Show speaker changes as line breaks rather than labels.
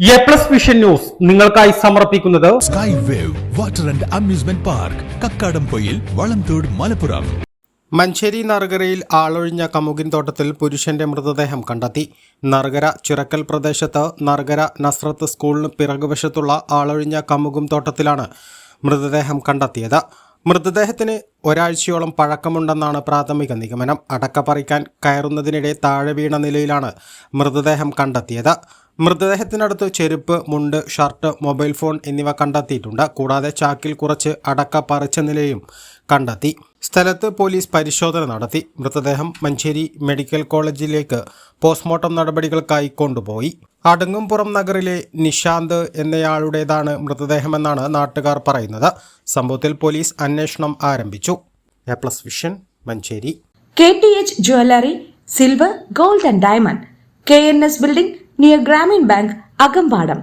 A plus vision news നിങ്ങൾക്കായി സമർപ്പിക്കുന്നത്
sky wave water and amusement park Kakkadampoyil Valamthode Malappuram
Manjeri നറുകരയിൽ ആളൊഴിഞ്ഞ കമുകിൻ തോട്ടത്തിൽ പുരുഷന്റെ മൃതദേഹം കണ്ടെത്തി. നറുകര ചിറക്കൽ പ്രദേശത്ത് നറുകര നസ്രത്ത് സ്കൂളിന് പിറകുവശത്തുള്ള ആളൊഴിഞ്ഞ കമുകും തോട്ടത്തിലാണ് മൃതദേഹം കണ്ടെത്തിയത്. മൃതദേഹത്തിന് ഒരാഴ്ചയോളം പഴക്കമുണ്ടെന്നാണ് പ്രാഥമിക നിഗമനം. അടക്ക പറിക്കാൻ കയറുന്നതിനിടെ താഴെ വീണ നിലയിലാണ് മൃതദേഹം കണ്ടെത്തിയത്. മൃതദേഹത്തിനടുത്ത് ചെരുപ്പ് മുണ്ട് ഷർട്ട് മൊബൈൽ ഫോൺ എന്നിവ കണ്ടെത്തിയിട്ടുണ്ട്. കൂടാതെ ചാക്കിൽ കുറച്ച് അടക്ക പറിച്ച നിലയും കണ്ടെത്തി. സ്ഥലത്ത് പോലീസ് പരിശോധന നടത്തി. മൃതദേഹം മഞ്ചേരി മെഡിക്കൽ കോളേജിലേക്ക് പോസ്റ്റ്മോർട്ടം നടപടികൾക്കായി കൊണ്ടുപോയി. അടുങ്ങുംപുറം നഗറിലെ നിഷാന്ത് എന്നയാളുടേതാണ് മൃതദേഹമെന്നാണ് നാട്ടുകാർ പറയുന്നത്. സംഭവത്തിൽ പോലീസ് അന്വേഷണം ആരംഭിച്ചു. A plus vision Manjeri.
K T H jewellery silver gold and diamond. K N S building near Grameen bank Akampadam